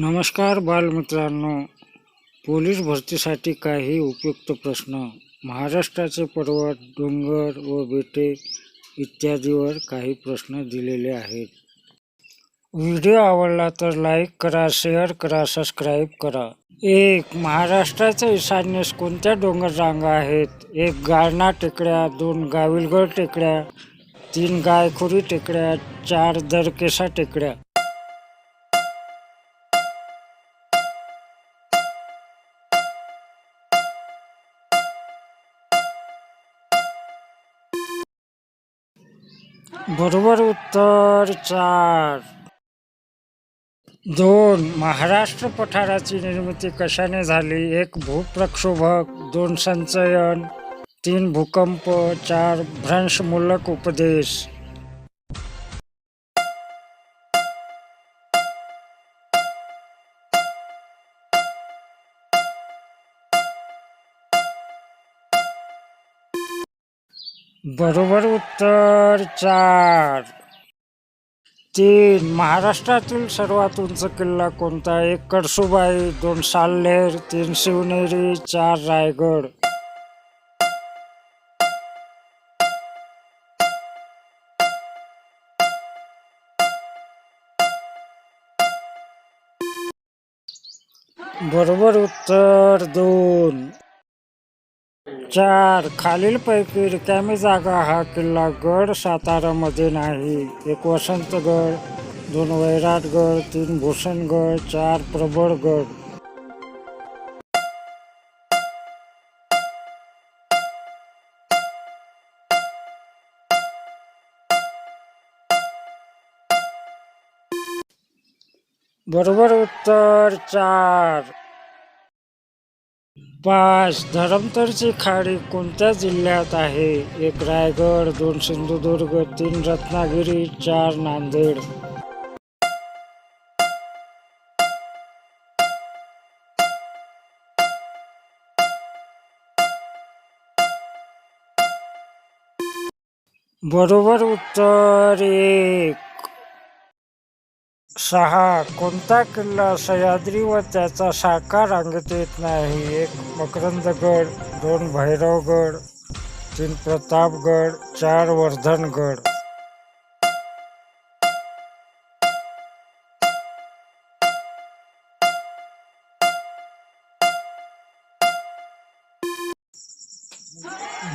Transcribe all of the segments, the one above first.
नमस्कार बालमित्रांनो. पोलीस भरतीसाठी काही उपयुक्त प्रश्न. महाराष्ट्राचे पर्वत डोंगर व बेटे इत्यादीवर काही प्रश्न दिलेले आहेत. व्हिडिओ आवडला तर लाईक करा शेअर करा सबस्क्राईब करा. एक महाराष्ट्राच्या ईशान्येस कोणत्या डोंगर रांगा आहेत? एक गाळणा टेकड्या दोन गाविलगड टेकड्या तीन गायखुरी टेकड्या चार दरकेसा टेकड्या. बरोबर उत्तर चार. दोन महाराष्ट्र पठाराची निर्मिती कशाने झाली? एक भूप्रक्षोभक. दोन संचयन. तीन भूकंप. चार भ्रंशमूलक उपदेश. बरोबर उत्तर चार. तीन. महाराष्ट्रातील सर्वात उंच किल्ला कोणता? एक कडसूबाई दोन साल्हेर तीन शिवनेरी चार रायगड. बरोबर उत्तर दोन. चार. खालीलपैकी रिकामी जागा हा किल्ला गड सातारामध्ये नाही. एक वसंतगड दोन वैराटगड तीन भूषणगड चार प्रबळगड बरोबर उत्तर चार. पाच धरमतरची खाडी कोणत्या जिल्ह्यात आहे? एक रायगड दोन सिंधुदुर्ग तीन रत्नागिरी चार नांदेड. बरोबर उत्तर एक. सहा. कोणता किल्ला सह्याद्री व त्याचा साकार रांगेत येत नाही? एक मकरंदगड. दोन भैरवगड. तीन प्रतापगड. चार वर्धनगड.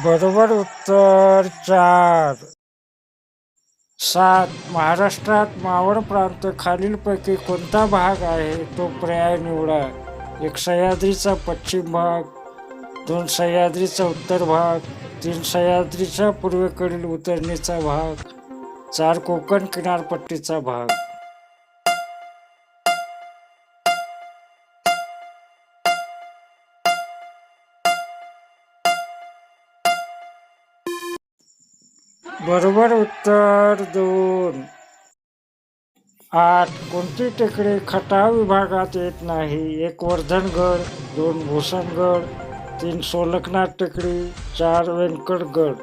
बरोबर उत्तर चार. सात महाराष्ट्रात मावळ प्रांत खालीलपैकी कोणता भाग आहे? तो पर्याय निवडा. एक सह्याद्रीचा पश्चिम भाग दोन सह्याद्रीचा उत्तर भाग तीन सह्याद्रीच्या पूर्वेकडील उतरणीचा भाग चार कोकण किनारपट्टीचा भाग. बरोबर उत्तर दोन. आठ. कोणती टेकडी खटाव विभागात येत नाही? एक वर्धनगड दोन भूषणगड तीन सोलकनाथ टेकडी चार व्यंकटगड.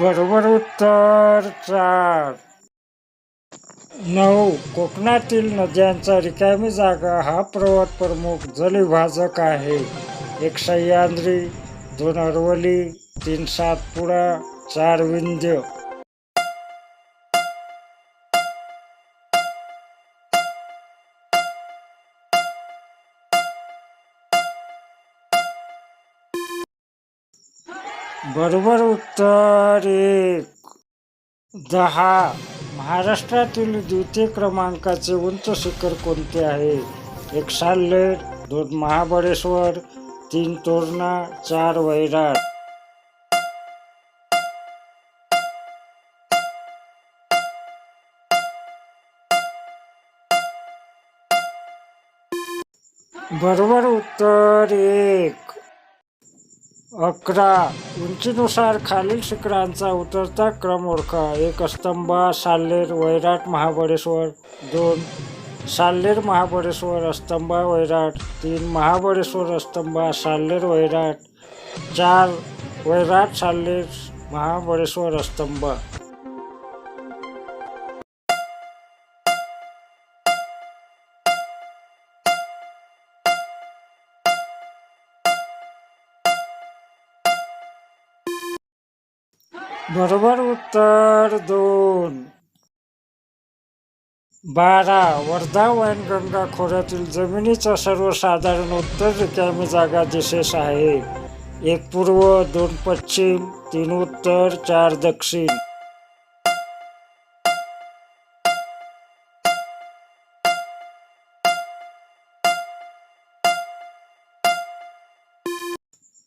बरोबर उत्तर चार. नऊ कोकणातील नद्यांचा रिकामी जागा हा पर्वत प्रमुख जलविभाजक आहे. एक सह्याद्री दोन अरवली तीन सातपुडा चार विंध्य. बरोबर उत्तर एक दहा. महाराष्ट्रातील द्वितीय क्रमांकाचे उंच शिखर कोणते आहे? एक साल्हेर दोन महाबळेश्वर तीन तोरणा चार वैराट. बरोबर उत्तर एक. अकरा. उंचीनुसार खालील शिखरांचा उतरता क्रम ओळखा. एक स्तंभा साल्लेर वैराट महाबळेश्वर. दोन साल्लेर महाबळेश्वर स्तंभा वैराट. तीन महाबळेश्वर स्तंभा साल्लेर वैराट. चार वैराट साल्लेर महाबळेश्वर स्तंभ. बरोबर उत्तर दोन. बारा. वर्धा वैनगंगा खोऱ्यातील जमिनीचा सर्वसाधारण उत्तर रिकामी जागा दिशेस आहे. एक पूर्व दोन पश्चिम तीन उत्तर चार दक्षिण.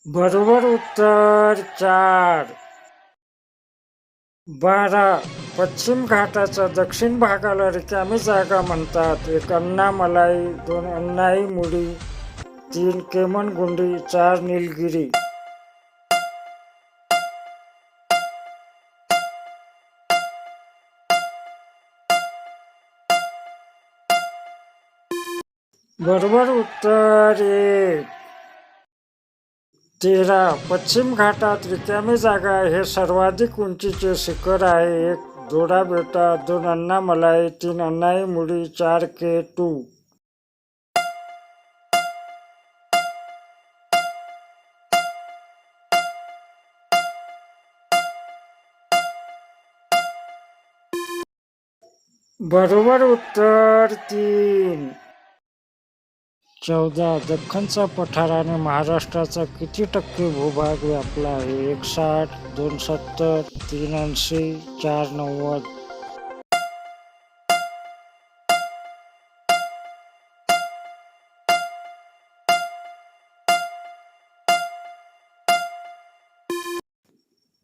बरोबर उत्तर चार. बारा पश्चिम घाटाच्या दक्षिण भागाला रिकामी जागा म्हणतात. एक अन्नामलाई दोन अन्नाई मुडी तीन केमनगुंडी चार निलगिरी. बरोबर उत्तर एक. तेरा पश्चिम घाटात रिकामी जागा हे सर्वाधिक उंचीचे शिखर आहे. एक दोडा बेटा दोन अण्णा मलाई तीन अण्णाई मुडी चार के टू बरोबर उत्तर तीन. चौदा दख्खनचा पठार आणि महाराष्ट्राचा किती टक्के भूभाग व्यापला आहे? एक साठ दोन सत्तर तीन ऐंशी चार नव्वद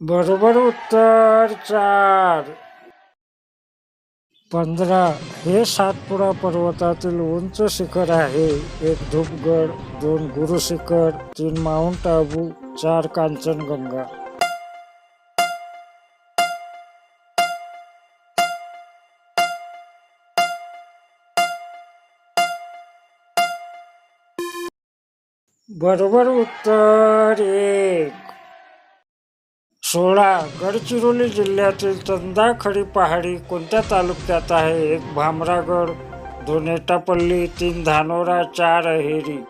बरोबर उत्तर चार. पंधरा हे सातपुडा पर्वतातील उंच शिखर आहे. एक धूपगड दोन गुरु शिखर तीन माउंट आबू चार कांचनगंगा बरोबर उत्तर एक. सोळा गडचिरोली जिल्ह्यातील चंदाखडी पहाडी कोणत्या तालुक्यात आहे? एक भामरागड दोन एटापल्ली तीन धानोरा चार अहेरी.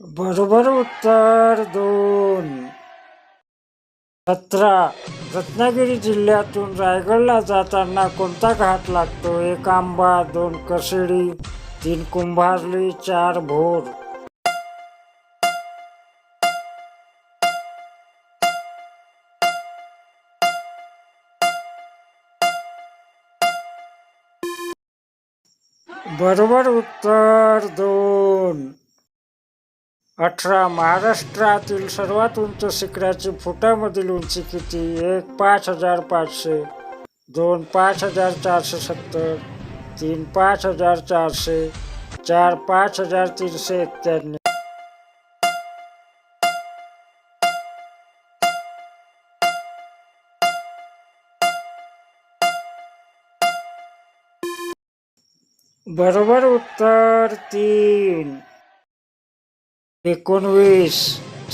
बरोबर उत्तर दोन. सतरा. रत्नागिरी जिल्ह्यातून रायगडला जाताना कोणता घाट लागतो? एक आंबा दोन कसडी तीन कुंभारली चार भोर. बरोबर उत्तर दोन. अठरा महाराष्ट्रातील सर्वात उंच शिखराची फुटामधील उंची किती? एक पाच हजार पाचशे. दोन पाच हजार चारशे सत्तर. तीन पाच हजार चारशे. चार पाच हजार तीनशे एक्क्याण्णव बरोबर उत्तर तीन. एकोणवीस.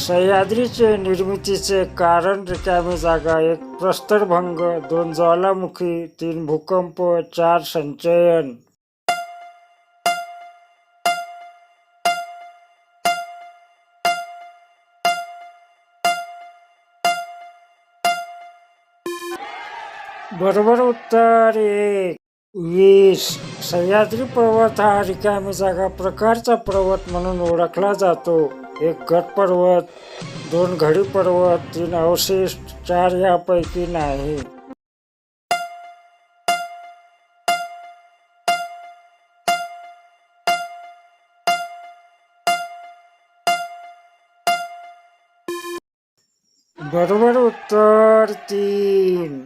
सह्याद्रीचे निर्मितीचे कारण रिकामी जागा एक प्रस्तरभंग दोन ज्वालामुखी तीन भूकंप चार संचयन. बरोबर उत्तर एक. वीस सह्याद्री पर्वत हा रिकामी जागा प्रकारचा पर्वत म्हणून ओळखला जातो. एक गट पर्वत दोन घडी पर्वत तीन अवशेष चार यापैकी नाही. बरोबर उत्तर तीन.